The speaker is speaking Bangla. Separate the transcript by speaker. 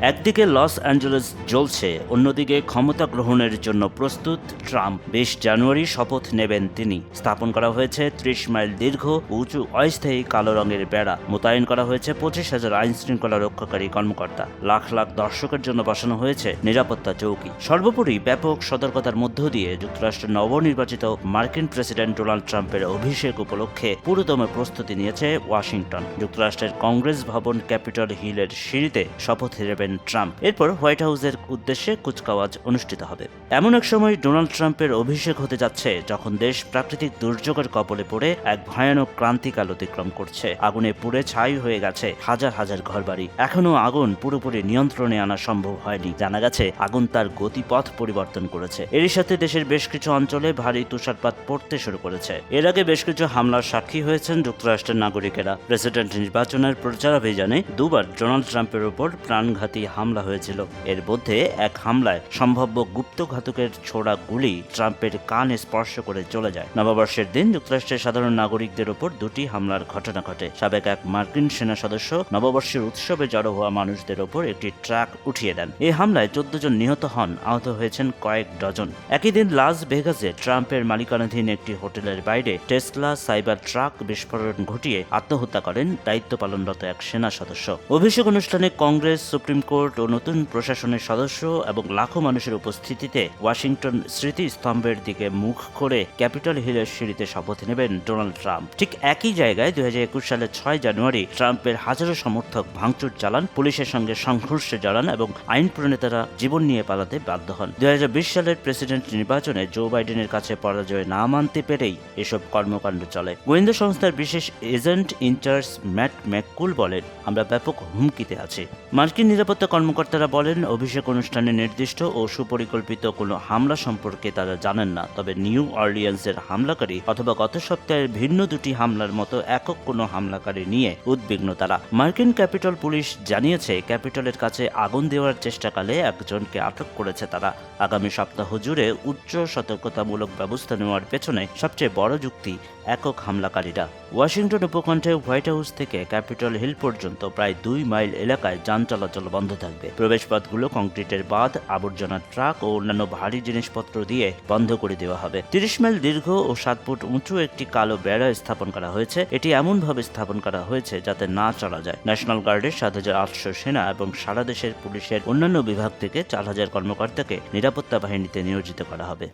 Speaker 1: একদিকে লস অ্যাঞ্জেলেস জ্বলছে, অন্যদিকে ক্ষমতা গ্রহণের জন্য প্রস্তুত ট্রাম্প। বিশ জানুয়ারি শপথ নেবেন তিনি। স্থাপন করা হয়েছে ত্রিশ মাইল দীর্ঘ, উঁচু, অস্থায়ী কালো রঙের বেড়া। মোতায়েন করা হয়েছে পঁচিশ হাজার আইন শৃঙ্খলা রক্ষাকারী কর্মকর্তা। লাখ লাখ দর্শকের জন্য বসানো হয়েছে নিরাপত্তা চৌকি। সর্বোপরি ব্যাপক সতর্কতার মধ্য দিয়ে যুক্তরাষ্ট্রের নবনির্বাচিত মার্কিন প্রেসিডেন্ট ডোনাল্ড ট্রাম্পের অভিষেক উপলক্ষে পুরোদম প্রস্তুতি নিয়েছে ওয়াশিংটন। যুক্তরাষ্ট্রের কংগ্রেস ভবন ক্যাপিটল হিলের সিঁড়িতে শপথ নেবেন ট্রাম্প। এরপর হোয়াইট হাউসের উদ্দেশ্যে কুচকাওয়াজ অনুষ্ঠিত হবে। এমন এক সময় ডোনাল্ড ট্রাম্পের অভিষেক হতে যাচ্ছে, যখন দেশ প্রাকৃতিক দুর্যোগের কবলে পড়ে এক ভয়ানক ক্রান্তিকাল অতিক্রম করছে। আগুনে পুড়ে ছাই হয়ে গেছে হাজার হাজার ঘরবাড়ি। এখনও আগুন পুরোপুরি নিয়ন্ত্রণে আনা সম্ভব হয়নি। জানা গেছে, আগুন তার গতিপথ পরিবর্তন করেছে। এরই সাথে দেশের বেশ কিছু অঞ্চলে ভারী তুষারপাত পড়তে শুরু করেছে। এর আগে বেশ কিছু হামলার সাক্ষী হয়েছেন যুক্তরাষ্ট্রের নাগরিকেরা। প্রেসিডেন্ট নির্বাচনের প্রচারাভিযানে দুবার ডোনাল্ড ট্রাম্পের উপর প্রাণঘাতী হামলা হয়েছিল। এর মধ্যে এক হামলায় সম্ভাব্য গুপ্তঘাতকের ছোড়া গুলি ট্রাম্পের কান স্পর্শ করে চলে যায়। নববর্ষের দিন যুক্তরাষ্ট্রের সাধারণ নাগরিকদের উপর দুটি হামলার ঘটনা ঘটে। সাবেক এক মার্কিন সেনা সদস্য নববর্ষের উৎসবে জড়ো হওয়া মানুষদের ওপর একটি ট্রাক উঠিয়ে দেন। এই হামলায় চোদ্দ জন নিহত হন, আহত হয়েছেন কয়েক ডজন। একই দিন লাস ভেগাসে ট্রাম্পের মালিকানাধীন একটি হোটেলের বাইরে টেসলা সাইবার ট্রাক বিস্ফোরণ ঘটিয়ে আত্মহত্যা করেন দায়িত্ব পালনরত এক সেনা সদস্য। অভিষেক অনুষ্ঠানে কংগ্রেস, সুপ্রিম কোর্ট ও নতুন প্রশাসনের সদস্য এবং লাখো মানুষের উপস্থিতিতে ওয়াশিংটন স্মৃতিস্তম্ভের দিকে মুখ করে ক্যাপিটল হিলের সিঁড়িতে শপথ নেবেন ডোনাল্ড ট্রাম্প। ঠিক একই জায়গায় দুই সালের ছয় জানুয়ারি ট্রাম্পের হাজারো সমর্থক ভাঙচুর চালান, পুলিশের সঙ্গে সংঘর্ষে জড়ান এবং আইন প্রণেতারা জীবন নিয়ে পালাতে বাধ্য হন। দুই হাজার বিশ সালের প্রেসিডেন্ট নির্বাচনে জো বাইডেনের কাছে পরাজয় না মানতে পেরেই এসব কর্মকাণ্ড চলে। গোয়েন্দা সংস্থার বিশেষ এজেন্ট ইনচার্জ ম্যাট ম্যাককুল বলেন, আমরা ব্যাপক হুমকিতে আছি। মার্কিন নিরাপত্তা কর্মকর্তারা বলেন, অভিষেক অনুষ্ঠানে নির্দিষ্ট ও সুপরিকল্পিত কোনো হামলা সম্পর্কে তারা জানেন না। তবে নিউ অর্লিয়ান্সের হামলাকারী অথবা গত সপ্তাহের ভিন্ন দুটি হামলার মতো একক কোনো হামলাকারী নিয়ে উদ্বিগ্ন তারা। মার্কিন ক্যাপিটল পুলিশ জানিয়েছে, ক্যাপিটলের কাছে আগুন দেওয়ার চেষ্টাকালে একজনকে আটক করেছে তারা। আগামী সপ্তাহ জুড়ে উচ্চ সতর্কতামূলক ব্যবস্থা নেওয়ার পেছনে সবচেয়ে বড় যুক্তি একক হামলাকারীরা। ওয়াশিংটন উপকণ্ঠে হোয়াইট হাউস থেকে ক্যাপিটল হিল পর্যন্ত প্রায় দুই মাইল এলাকায় যান চলাচল বন্ধ থাকবে। প্রবেশপথগুলো কংক্রিটের বাঁধ, আবর্জনা ট্রাক ও অন্যান্য ভারী জিনিসপত্র দিয়ে বন্ধ করে দেওয়া হবে। তিরিশ মাইল দীর্ঘ ও সাত ফুট উঁচু একটি কালো বেড়া স্থাপন করা হয়েছে। এটি এমনভাবে স্থাপন করা হয়েছে যাতে না চলা যায়। ন্যাশনাল গার্ডের সাত হাজার আটশো সেনা এবং সারা দেশের পুলিশের অন্যান্য বিভাগ থেকে চার হাজার কর্মকর্তাকে নিরাপত্তা বাহিনীতে নিয়োজিত করা হবে।